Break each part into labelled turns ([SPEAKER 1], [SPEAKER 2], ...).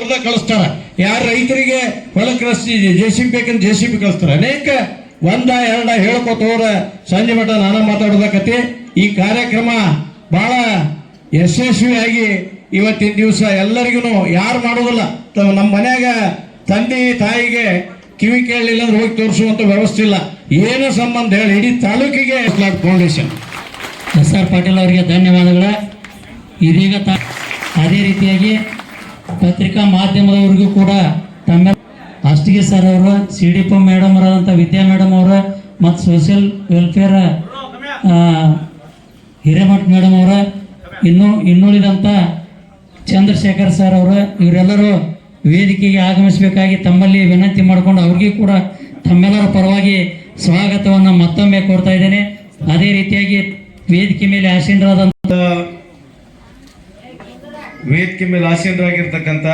[SPEAKER 1] ಮುಂದೆ ಕಳಿಸ್ತಾರ. ಯಾರು ರೈತರಿಗೆ ಹೊಲಕ್ಕೆ ಕಳಿಸ್ತಿ J C B J C B ಕಳಿಸ್ತಾರ. ಅನೇಕ ಒಂದ, ಎರಡ ಹೇಳ್ಕೊತ ಹೋರ ಸಂಜೆ ಮಠ ನಾನು ಮಾತಾಡೋದಕತಿ ಈ ಕಾರ್ಯಕ್ರಮ ಬಹಳ ಯಶಸ್ವಿಯಾಗಿ ಇವತ್ತಿನ ದಿವಸ ಎಲ್ಲರಿಗೂ ಯಾರು ಮಾಡೋದಿಲ್ಲ. ನಮ್ಮ ಮನ್ಯಾಗ ತಂದೆ, ತಾಯಿಗೆ ಕಿವಿ ಕೇಳಲಿಲ್ಲ ಅಂದ್ರೆ ಹೋಗಿ ತೋರಿಸುವಂತ ವ್ಯವಸ್ಥೆ ಇಲ್ಲ. ಏನು ಸಂಬಂಧ ಹೇಳಿ? ಇಡೀ ತಾಲೂಕಿಗೆ ಫೌಂಡೇಶನ್
[SPEAKER 2] ಎಸ್ ಆರ್ ಪಾಟೀಲ್ ಅವರಿಗೆ ಧನ್ಯವಾದಗಳು. ಇದೀಗ ತ ಅದೇ ರೀತಿಯಾಗಿ ಪತ್ರಿಕಾ ಮಾಧ್ಯಮದವ್ರಿಗೂ ಕೂಡ ತಮ್ಮ ಅಷ್ಟಿಗೆ ಸರ್ ಅವರು ಸಿ ಡಿ ಪಿ ಮೇಡಮ್ ಅವರಾದಂಥ ವಿದ್ಯಾ ಮೇಡಮ್ ಅವರ ಮತ್ತು ಸೋಷಿಯಲ್ ವೆಲ್ಫೇರ್ ಹಿರೇಮಠ್ ಮೇಡಮ್ ಅವರ, ಇನ್ನು ಇನ್ನುಳಿದಂಥ ಚಂದ್ರಶೇಖರ್ ಸರ್ ಅವರು, ಇವರೆಲ್ಲರೂ ವೇದಿಕೆಗೆ ಆಗಮಿಸಬೇಕಾಗಿ ತಮ್ಮಲ್ಲಿ ವಿನಂತಿ ಮಾಡಿಕೊಂಡು ಅವ್ರಿಗೆ ಕೂಡ ತಮ್ಮೆಲ್ಲರ ಪರವಾಗಿ ಸ್ವಾಗತವನ್ನು ಮತ್ತೊಮ್ಮೆ ಕೋರ್ತಾ ಇದ್ದೇನೆ. ಅದೇ ರೀತಿಯಾಗಿ ವೇದಿಕೆ ಮೇಲೆ ಆಸೀನರಾದಂಥ
[SPEAKER 3] ವೇದಿಕೆ ಮೇಲೆ ಆಸೀನರಾಗಿರ್ತಕ್ಕಂಥ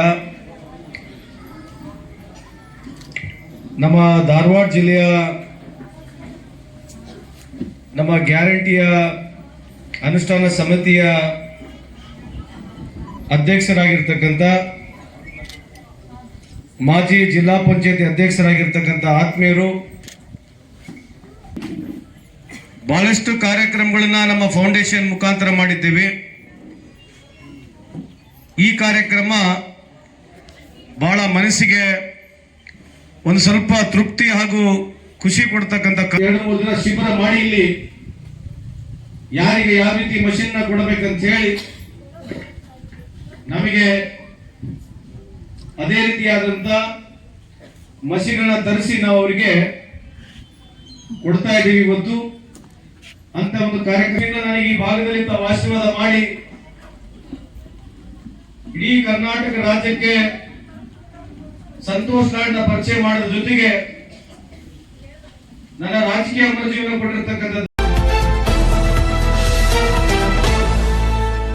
[SPEAKER 3] ನಮ್ಮ ಧಾರವಾಡ ಜಿಲ್ಲೆಯ ನಮ್ಮ ಗ್ಯಾರಂಟಿಯ ಅನುಷ್ಠಾನ ಸಮಿತಿಯ ಅಧ್ಯಕ್ಷರಾಗಿರ್ತಕ್ಕಂಥ ಮಾಜಿ ಜಿಲ್ಲಾ ಪಂಚಾಯತಿ ಅಧ್ಯಕ್ಷರಾಗಿರ್ತಕ್ಕಂಥ ಆತ್ಮೀಯರು, ಬಹಳಷ್ಟು ಕಾರ್ಯಕ್ರಮಗಳನ್ನ ನಮ್ಮ ಫೌಂಡೇಶನ್ ಮುಖಾಂತರ ಮಾಡಿದ್ದೇವೆ. ಈ ಕಾರ್ಯಕ್ರಮ ಬಹಳ ಮನಸ್ಸಿಗೆ ಒಂದು ಸ್ವಲ್ಪ ತೃಪ್ತಿ ಹಾಗೂ ಖುಷಿ ಕೊಡ್ತಕ್ಕಂಥ ಎರಡು, ಮೂರು ದಿನ ಶಿಬಿರ ಮಾಡಿ ಇಲ್ಲಿ. ಯಾರಿಗೆ ಯಾವ ರೀತಿ ಮಷಿನ್ ಕೊಡಬೇಕಂತ ಹೇಳಿ ನಮಗೆ ಅದೇ ರೀತಿಯಾದಂತ ಮಷಿನ್ ತರಿಸಿ ನಾವು ಅವರಿಗೆ ಕೊಡ್ತಾ ಇದ್ದೀವಿ ಇವತ್ತು. ಅಂತ ಒಂದು ಕಾರ್ಯಕ್ರಮ. ನನಗೆ ಈ ಭಾಗದಲ್ಲಿ ತಾವು ಆಶೀರ್ವಾದ ಮಾಡಿ ಇಡೀ ಕರ್ನಾಟಕ ರಾಜ್ಯಕ್ಕೆ ಸಂತೋಷ್ ಲಾಡ್ನ ಪರಿಚಯ ಮಾಡಿದ ಜೊತೆಗೆ ನನ್ನ ರಾಜಕೀಯ ಮರುಜೀವನ ಕೊಟ್ಟಿರ್ತಕ್ಕಂಥ